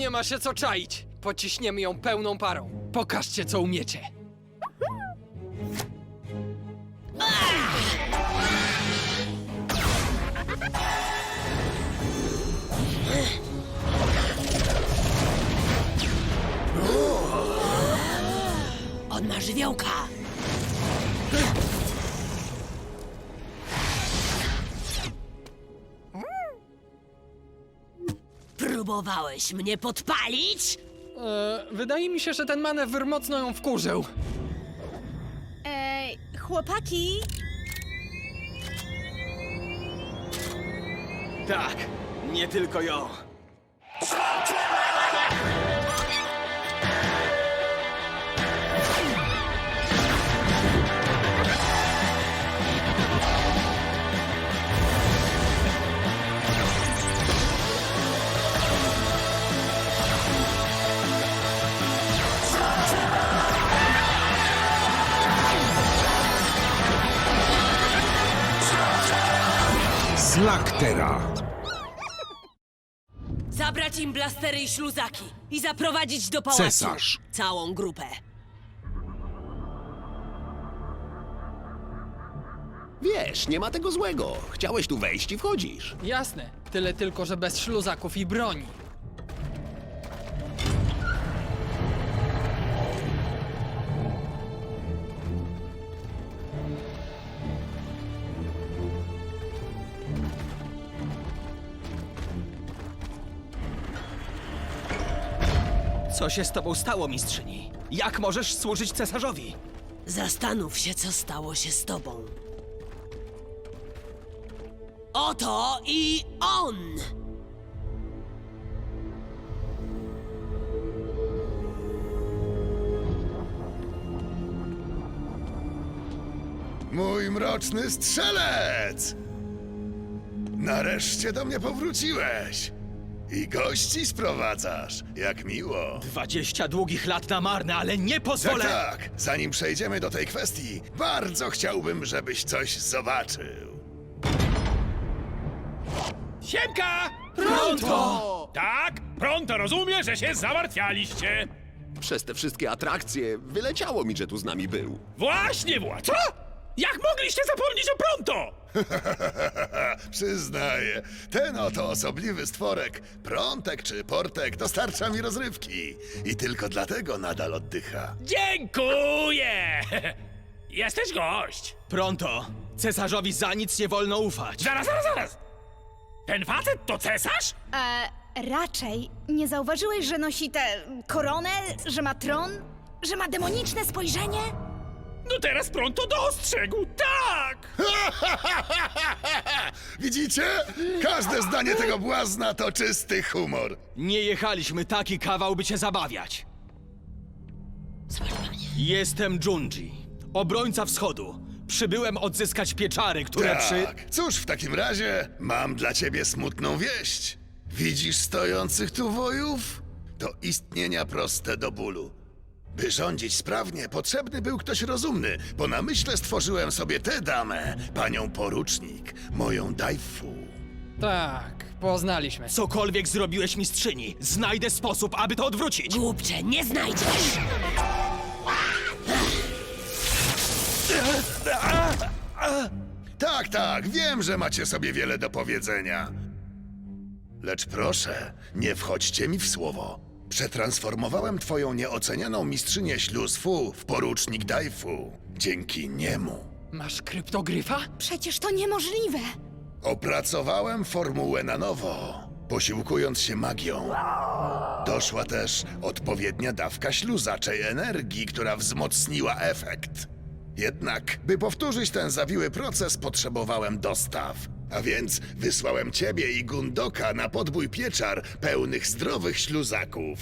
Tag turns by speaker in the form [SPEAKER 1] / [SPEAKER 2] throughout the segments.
[SPEAKER 1] nie ma się co czaić. Pociśniemy ją pełną parą. Pokażcie, co umiecie.
[SPEAKER 2] On ma żywiołka. Próbowałeś mnie podpalić?
[SPEAKER 1] E, wydaje mi się, że ten manewr mocno ją wkurzył.
[SPEAKER 3] Ej, chłopaki,
[SPEAKER 4] Tak, nie tylko ją.
[SPEAKER 5] Slaktera.
[SPEAKER 2] Zabrać im blastery i śluzaki i zaprowadzić do pałacu.
[SPEAKER 5] Cesarz.
[SPEAKER 2] Całą grupę.
[SPEAKER 6] Wiesz, nie ma tego złego. Chciałeś tu wejść i wchodzisz.
[SPEAKER 1] Jasne. Tyle tylko, że bez śluzaków i broni.
[SPEAKER 4] Co się z tobą stało, mistrzyni? Jak możesz służyć cesarzowi?
[SPEAKER 2] Zastanów się, co stało się z tobą. Oto i on!
[SPEAKER 7] Mój mroczny strzelec! Nareszcie do mnie powróciłeś. I gości sprowadzasz. Jak miło.
[SPEAKER 4] Dwadzieścia długich lat na marne, ale nie
[SPEAKER 7] Tak,
[SPEAKER 4] pozwolę!
[SPEAKER 7] tak. Zanim przejdziemy do tej kwestii, bardzo chciałbym, żebyś coś zobaczył.
[SPEAKER 8] Siemka! Pronto! Tak, pronto rozumie, że się zamartwialiście.
[SPEAKER 6] Przez te wszystkie atrakcje wyleciało mi, że tu z nami był.
[SPEAKER 8] Właśnie, wła... Co? Jak mogliście zapomnieć o pronto?
[SPEAKER 7] Przyznaję, ten oto osobliwy stworek, prątek czy portek, dostarcza mi rozrywki. I tylko dlatego nadal oddycha.
[SPEAKER 8] Dziękuję! Jesteś gość.
[SPEAKER 4] Pronto! Cesarzowi za nic nie wolno ufać.
[SPEAKER 8] Zaraz, zaraz, zaraz. Ten facet to cesarz?
[SPEAKER 3] e, raczej nie zauważyłeś, że nosi tę koronę, że ma tron, że ma demoniczne spojrzenie?
[SPEAKER 8] No teraz pronto dostrzegł, tak!
[SPEAKER 7] Widzicie? Każde zdanie tego błazna to czysty humor.
[SPEAKER 4] Nie jechaliśmy taki kawał, by cię zabawiać. Jestem Junji, obrońca wschodu. Przybyłem odzyskać pieczary, które przy...
[SPEAKER 7] Tak. Cóż, w takim razie mam dla ciebie smutną wieść. Widzisz stojących tu wojów? To istnienia proste do bólu. By rządzić sprawnie, potrzebny był ktoś rozumny. Po namyśle stworzyłem sobie tę damę, panią porucznik, moją Daifu.
[SPEAKER 1] Tak, poznaliśmy.
[SPEAKER 4] Cokolwiek zrobiłeś, mistrzyni, znajdę sposób, aby to odwrócić.
[SPEAKER 2] Głupcze, nie znajdziesz!
[SPEAKER 7] Tak, tak, wiem, że macie sobie wiele do powiedzenia. Lecz proszę, nie wchodźcie mi w słowo. Przetransformowałem twoją nieocenioną mistrzynię śluz Fu w porucznik Daifu. Dzięki niemu.
[SPEAKER 1] Masz kryptogryfa?
[SPEAKER 3] Przecież to niemożliwe.
[SPEAKER 7] Opracowałem formułę na nowo, posiłkując się magią. Doszła też odpowiednia dawka śluzaczej energii, która wzmocniła efekt. Jednak, by powtórzyć ten zawiły proces, potrzebowałem dostaw. A więc wysłałem ciebie i Gundoka na podbój pieczar pełnych zdrowych śluzaków.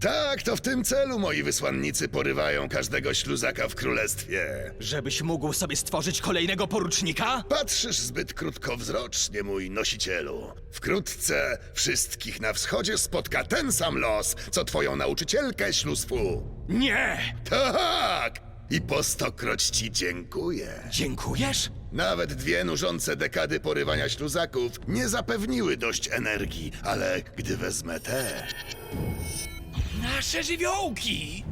[SPEAKER 7] Tak, to w tym celu moi wysłannicy porywają każdego śluzaka w królestwie.
[SPEAKER 4] Żebyś mógł sobie stworzyć kolejnego porucznika?
[SPEAKER 7] Patrzysz zbyt krótkowzrocznie, mój nosicielu. Wkrótce wszystkich na wschodzie spotka ten sam los, co twoją nauczycielkę śluzfu.
[SPEAKER 4] Nie!
[SPEAKER 7] Tak! I po stokroć ci dziękuję.
[SPEAKER 4] Dziękujesz?
[SPEAKER 7] Nawet dwie nużące dekady porywania śluzaków nie zapewniły dość energii, ale gdy wezmę te
[SPEAKER 8] Nasze żywiołki!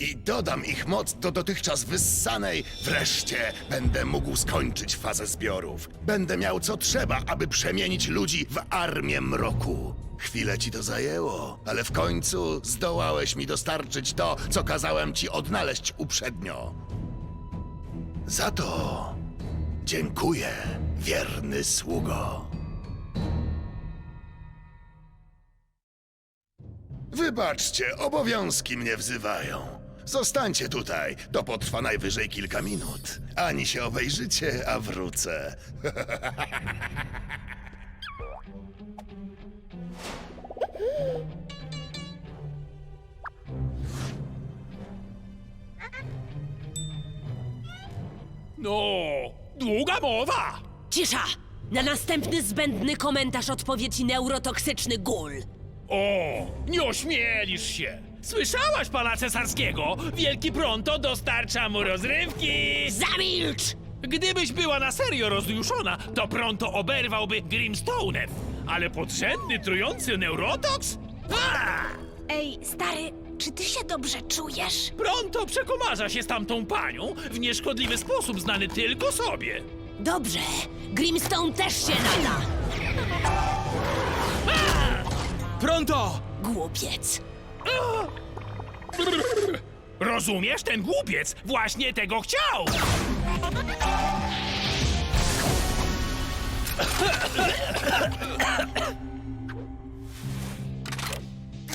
[SPEAKER 7] i dodam ich moc do dotychczas wyssanej, wreszcie będę mógł skończyć fazę zbiorów. Będę miał co trzeba, aby przemienić ludzi w armię mroku. Chwilę ci to zajęło, ale w końcu zdołałeś mi dostarczyć to, co kazałem ci odnaleźć uprzednio. Za to dziękuję, wierny sługo. Wybaczcie, obowiązki mnie wzywają. Zostańcie tutaj, to potrwa najwyżej kilka minut. Ani się obejrzycie, a wrócę.
[SPEAKER 8] No, długa mowa!
[SPEAKER 2] Cisza! Na następny zbędny komentarz odpowiedzi neurotoksyczny gul.
[SPEAKER 8] O, nie ośmielisz się! Słyszałaś pana cesarskiego? Wielki Pronto dostarcza mu rozrywki!
[SPEAKER 2] Zamilcz!
[SPEAKER 8] Gdybyś była na serio rozjuszona, to Pronto oberwałby Grimstone'em. Ale podrzędny, trujący neurotoks? A!
[SPEAKER 3] Ej, stary, czy ty się dobrze czujesz?
[SPEAKER 8] Pronto przekomarza się z tamtą panią w nieszkodliwy sposób znany tylko sobie.
[SPEAKER 2] Dobrze, Grimstone też się nada.
[SPEAKER 4] Pronto!
[SPEAKER 2] Głupiec.
[SPEAKER 8] Rozumiesz? Ten głupiec właśnie tego chciał!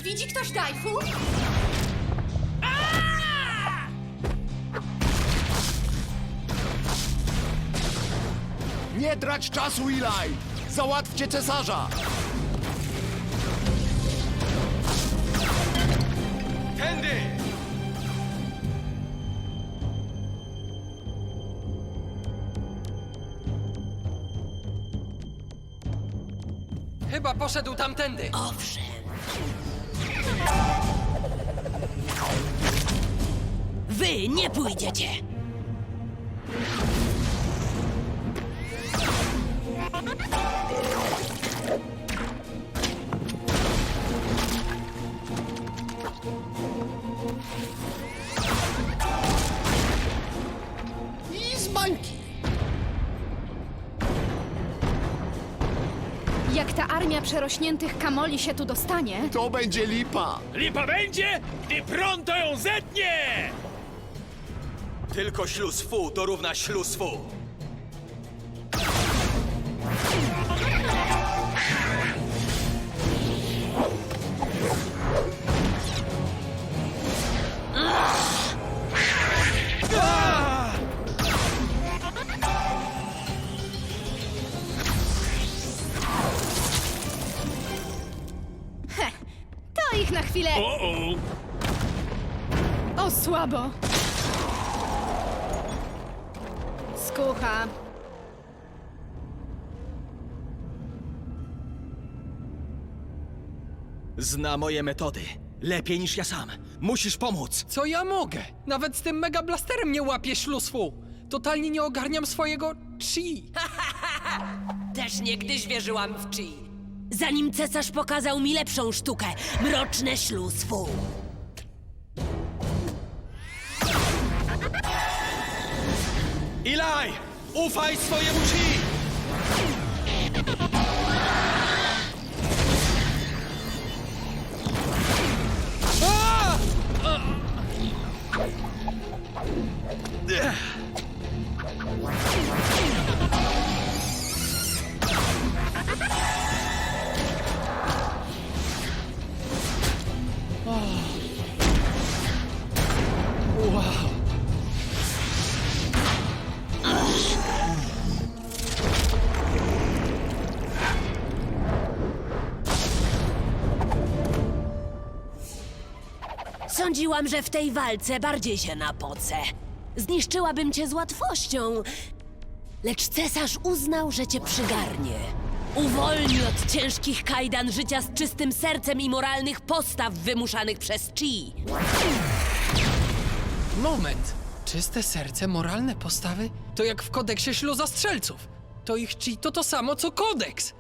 [SPEAKER 3] Widzi ktoś Dajfu?
[SPEAKER 6] Nie trać czasu, Eli! Załatwcie cesarza!
[SPEAKER 4] Tędy!
[SPEAKER 1] Chyba poszedł tamtędy.
[SPEAKER 2] Owszem. Wy nie pójdziecie.
[SPEAKER 6] I z bańki!
[SPEAKER 3] Jak ta armia przerośniętych kamoli się tu dostanie,
[SPEAKER 6] To będzie lipa!
[SPEAKER 8] Lipa będzie, gdy Pronto ją zetnie!
[SPEAKER 4] Tylko śluz fu to równa śluz fu.
[SPEAKER 3] to ich na chwilę
[SPEAKER 8] O, o!
[SPEAKER 3] o słabo. Skucha.
[SPEAKER 4] Zna moje metody. Lepiej niż ja sam. Musisz pomóc.
[SPEAKER 1] Co ja mogę? Nawet z tym mega blasterem nie łapię śluzfu. Totalnie nie ogarniam swojego chi.
[SPEAKER 2] Też niegdyś wierzyłam w chi. Zanim cesarz pokazał mi lepszą sztukę, mroczne śluzfu.
[SPEAKER 4] Ilaj! Ufaj swojemu chi!
[SPEAKER 2] Sądziłam, że w tej walce bardziej się napocę. Zniszczyłabym cię z łatwością. Lecz cesarz uznał, że cię przygarnie. Uwolni od ciężkich kajdan życia z czystym sercem i moralnych postaw wymuszanych przez Chi.
[SPEAKER 1] Moment. Czyste serce, moralne postawy? To jak w kodeksie śluzostrzelców. To ich chi to to samo co kodeks.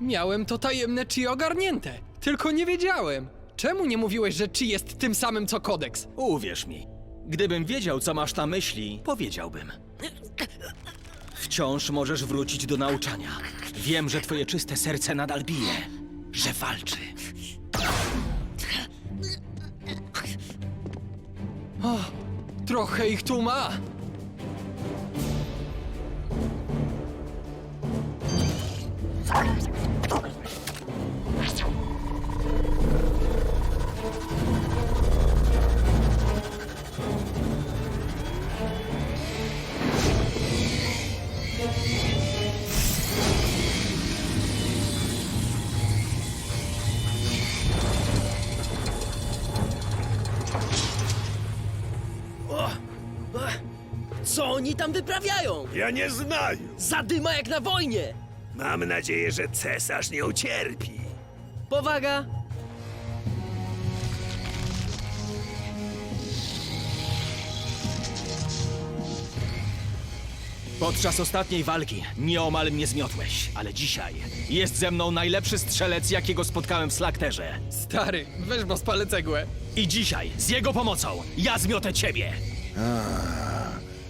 [SPEAKER 1] Miałem to tajemne chi ogarnięte, tylko nie wiedziałem. Czemu nie mówiłeś, że chi jest tym samym co kodeks?
[SPEAKER 4] Uwierz mi, gdybym wiedział, co masz na myśli, powiedziałbym. Wciąż możesz wrócić do nauczania. Wiem, że twoje czyste serce nadal bije, że walczy.
[SPEAKER 1] Trochę ich tu ma.
[SPEAKER 5] Tam wyprawiają?
[SPEAKER 6] Ja nie znaję.
[SPEAKER 5] Zadyma jak na wojnie!
[SPEAKER 6] Mam nadzieję, że cesarz nie ucierpi.
[SPEAKER 5] Powaga!
[SPEAKER 4] Podczas ostatniej walki nieomal mnie zmiotłeś, ale dzisiaj jest ze mną najlepszy strzelec, jakiego spotkałem w Slakterze.
[SPEAKER 1] Stary, weź bo spalę cegłę.
[SPEAKER 4] I dzisiaj, z jego pomocą, ja zmiotę ciebie!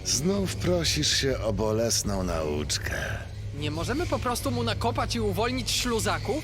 [SPEAKER 7] Znów prosisz się o bolesną nauczkę.
[SPEAKER 1] Nie możemy po prostu mu nakopać i uwolnić śluzaków?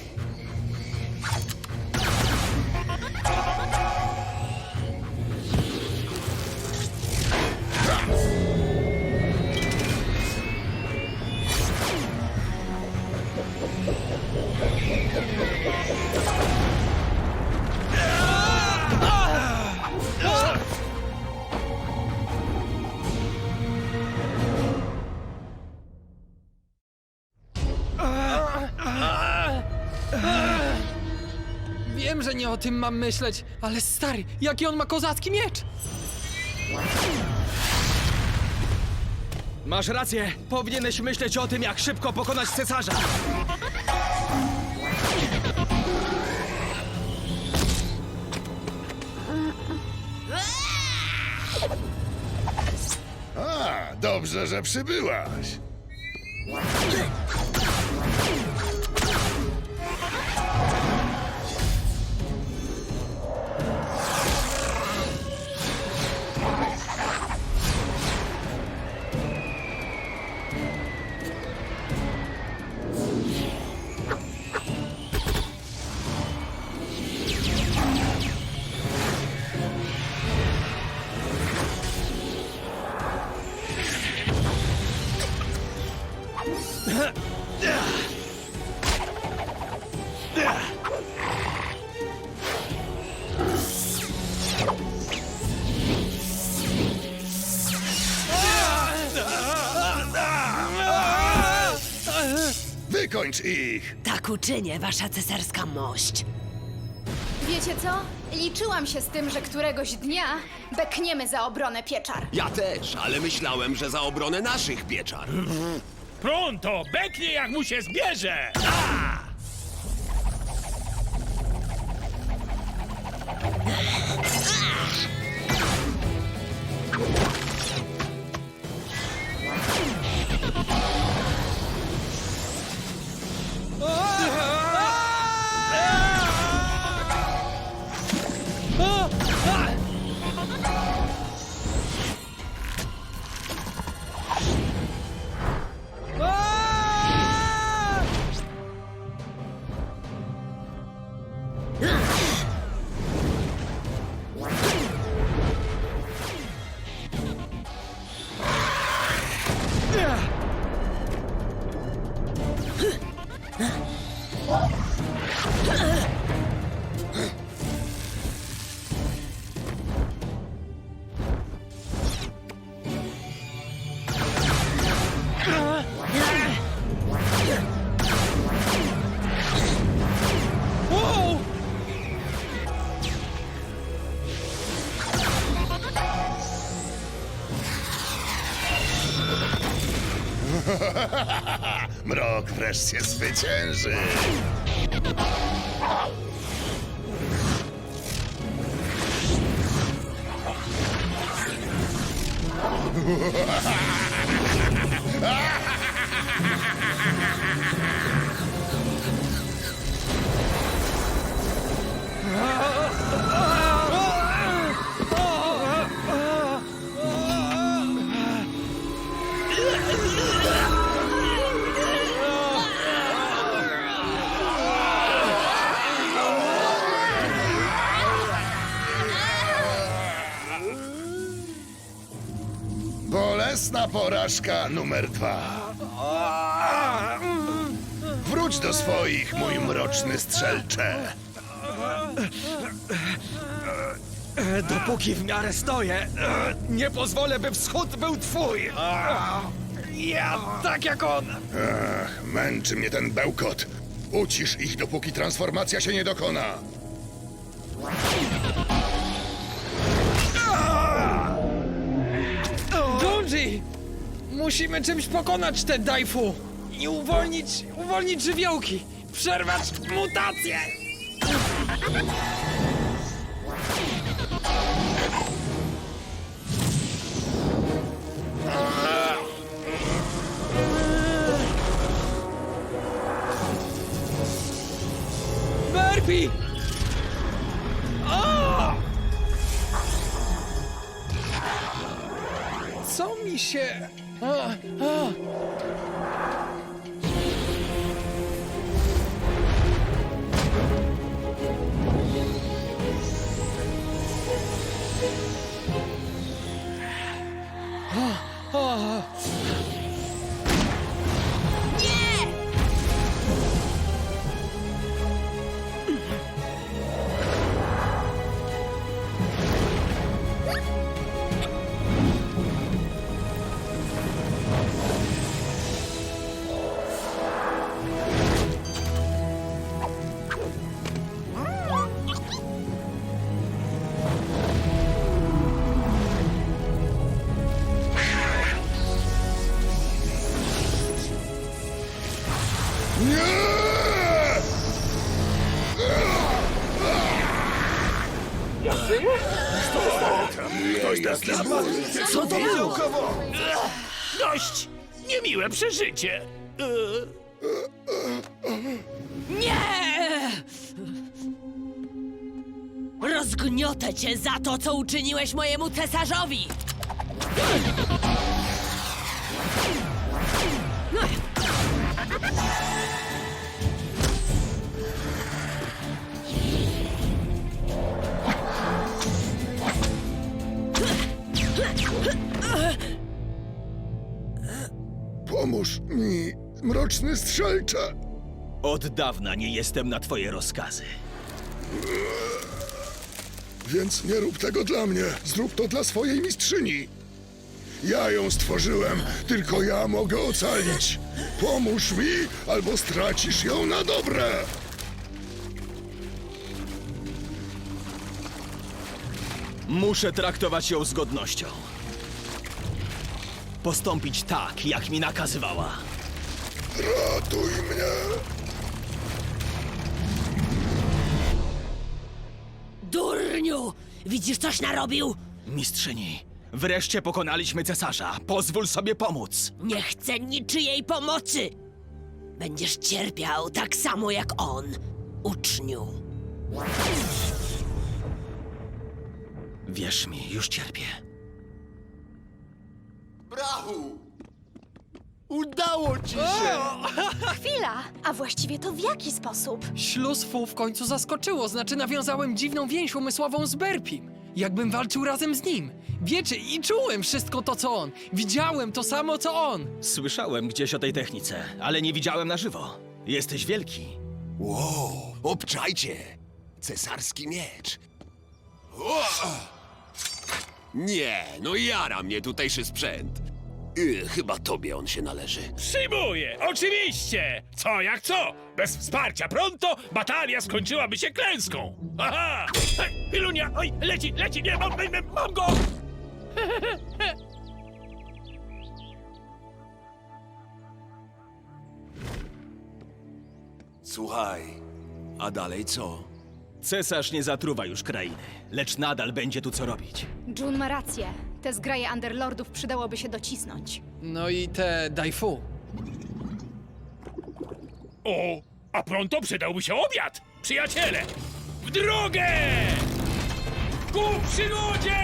[SPEAKER 1] Że nie o tym mam myśleć, ale stary, jaki on ma kozacki miecz!
[SPEAKER 4] Masz rację, powinieneś myśleć o tym, jak szybko pokonać cesarza.
[SPEAKER 7] A, dobrze, że przybyłaś. Wykończ ich!
[SPEAKER 2] Tak uczynię, wasza cesarska mość.
[SPEAKER 3] Wiecie co? Liczyłam się z tym, że któregoś dnia bekniemy za obronę pieczar.
[SPEAKER 6] Ja też, ale myślałem, że za obronę naszych pieczar.
[SPEAKER 8] Pronto, beknie jak mu się zbierze!
[SPEAKER 7] Mrok wreszcie zwycięży. porażka numer dwa. Wróć do swoich, mój mroczny strzelcze.
[SPEAKER 4] Dopóki w miarę stoję, e, nie pozwolę, by wschód był twój. Ja tak jak on.
[SPEAKER 7] Ach, męczy mnie ten bełkot. Ucisz ich, dopóki transformacja się nie dokona.
[SPEAKER 1] Musimy czymś pokonać te Daifu i uwolnić, uwolnić żywiołki. Przerwać mutację! O! Co mi się... A, a.
[SPEAKER 8] Przeżycie.
[SPEAKER 2] Nie! Rozgniotę cię za to, co uczyniłeś mojemu cesarzowi!
[SPEAKER 7] Mroczny strzelcze.
[SPEAKER 4] Od dawna nie jestem na twoje rozkazy.
[SPEAKER 7] Więc nie rób tego dla mnie. Zrób to dla swojej mistrzyni. Ja ją stworzyłem, tylko ja mogę ocalić. Pomóż mi, albo stracisz ją na dobre.
[SPEAKER 4] Muszę traktować ją z godnością. Postąpić tak, jak mi nakazywała.
[SPEAKER 7] Ratuj mnie.
[SPEAKER 2] Durniu! Widzisz, coś narobił?
[SPEAKER 4] Mistrzyni, wreszcie pokonaliśmy cesarza. Pozwól sobie pomóc.
[SPEAKER 2] Nie chcę niczyjej pomocy! Będziesz cierpiał tak samo jak on, uczniu.
[SPEAKER 4] Wierz mi, już cierpię.
[SPEAKER 6] Brachu! Udało ci się!
[SPEAKER 3] Chwila! A właściwie to w jaki sposób?
[SPEAKER 1] Śluz Fu w końcu zaskoczyło, znaczy nawiązałem dziwną więź umysłową z Burpim. Jakbym walczył razem z nim. Wiecie, i czułem wszystko to, co on. Widziałem to samo, co on.
[SPEAKER 4] Słyszałem gdzieś o tej technice, ale nie widziałem na żywo. Jesteś wielki.
[SPEAKER 6] Wow, obczajcie! Cesarski miecz. O! Nie, no jara mnie tutejszy sprzęt. Y, chyba tobie on się należy.
[SPEAKER 8] Przyjmuję, oczywiście! Co jak co? Bez wsparcia pronto batalia skończyłaby się klęską! Aha! Hej, Pilunia, oj, leci, leci, nie, mam, mam, mam go!
[SPEAKER 6] Słuchaj, a dalej co?
[SPEAKER 4] Cesarz nie zatruwa już krainy, lecz nadal będzie tu co robić.
[SPEAKER 3] Jun ma rację. Te zgraje Underlordów przydałoby się docisnąć.
[SPEAKER 1] No i te Daifu.
[SPEAKER 8] O, a pronto przydałby się obiad! Przyjaciele, w drogę! Ku przygodzie!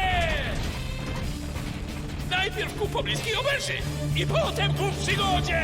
[SPEAKER 8] Najpierw ku pobliskiej oberży i potem ku przygodzie!